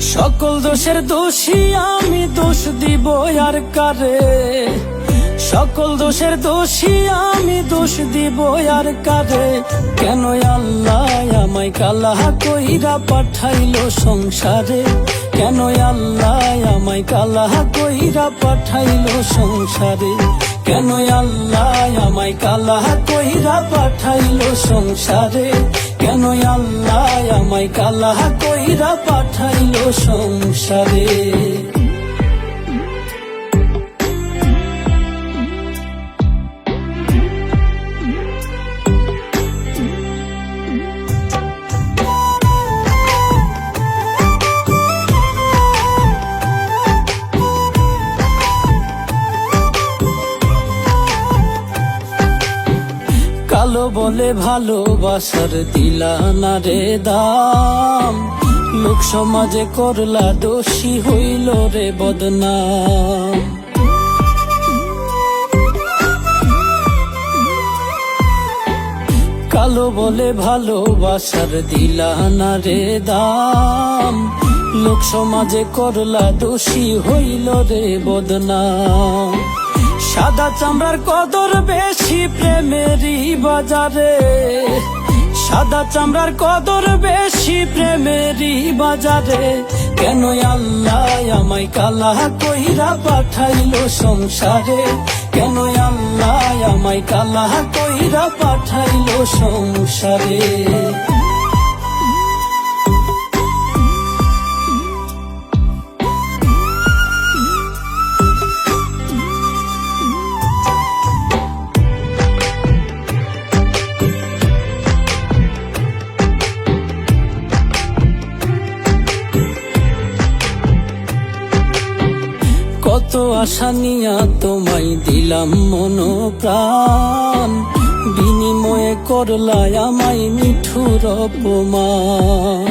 সকল দোষের দোষী আমি দোষ দিব আর কারে? সকল দোষের দোষী আমি দোষ দিব আর কারে? কেন আল্লাহ আমায় কালাহ কইরা পাঠাইলো সংসারে? কেন আল্লাহ আমায় কালাহ কইরা পাঠাইলো সংসারে? কেন আল্লাহ আমায় কালাহ কইরা পাঠাইলো সংসারে? কেন আল্লাহ আমায় কালা কইরা পাঠাইলো সংসারে। কালো বলে ভালোবাসার দিলা না রে দাম। লোক সমাজে করলা দোষী হইল রে বদনাম। কালো বলে ভালোবাসার দিলা না রে দাম। লোক সমাজে করলা দোষী হইল রে বদনাম। চামড়ার কদর বেশি প্রেমেরই বাজারে। সাদা চামড়ার কদর বেশি প্রেমেরই বাজারে। কেন আল্লাহ আমায় কালা কইরা পাঠাইলো সংসারে? কেন আল্লাহ আমায় কালা কইরা পাঠাইলো সংসারে? কত আশা নিয়া তোমায় দিলাম মন প্রাণ বিনিময়ে করলাই আমায় মিঠুর অপমান।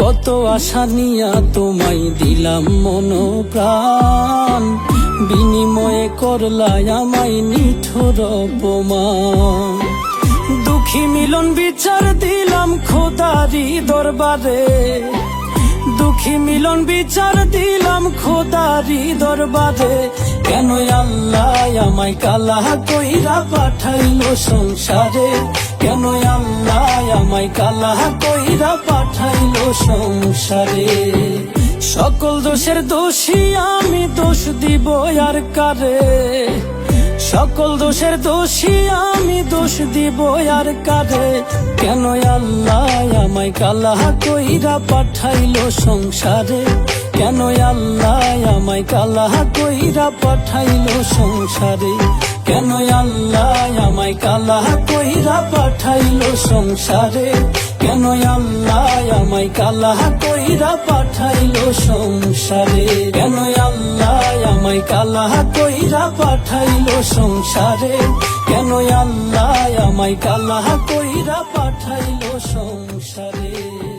কত আশা নিয়া তোমায় দিলাম মন প্রাণ বিনিময়ে করলাই আমায় নিঠুর অপমান। দুঃখী মিলন বিচার দিলাম খোদারি দরবারে। দুঃখী মিলন বিচার দিলাম খোদারি দরবারে। কেন আল্লাহ আমায় কালা কইরা পাঠাইলো সংসারে? কেন আল্লাহ আমায় কালা কইরা পাঠাইলো সংসারে? সকল দোষের দোষী আমি দোষ দিব আর কারে? সকল দোষের দোষী আমি দোষ দিব আর কারে? কেন আল্লাহ আমায় কালা কইরা পাঠাইলো সংসারে? কেন আল্লাহ আমায় কালা কইরা পাঠাইলো সংসারে? কেন আল্লাহ আমায় কালা কইরা পাঠাইলো সংসারে? কেন আল্লাহ আমায় কালা কইরা পাঠাইলো সংসারে? কেন আল্লাহ আমায় কালা কইরা পাঠাইল সংসারে। কেন আল্লাহ আমায় কালা কইরা পাঠাইল সংসারে?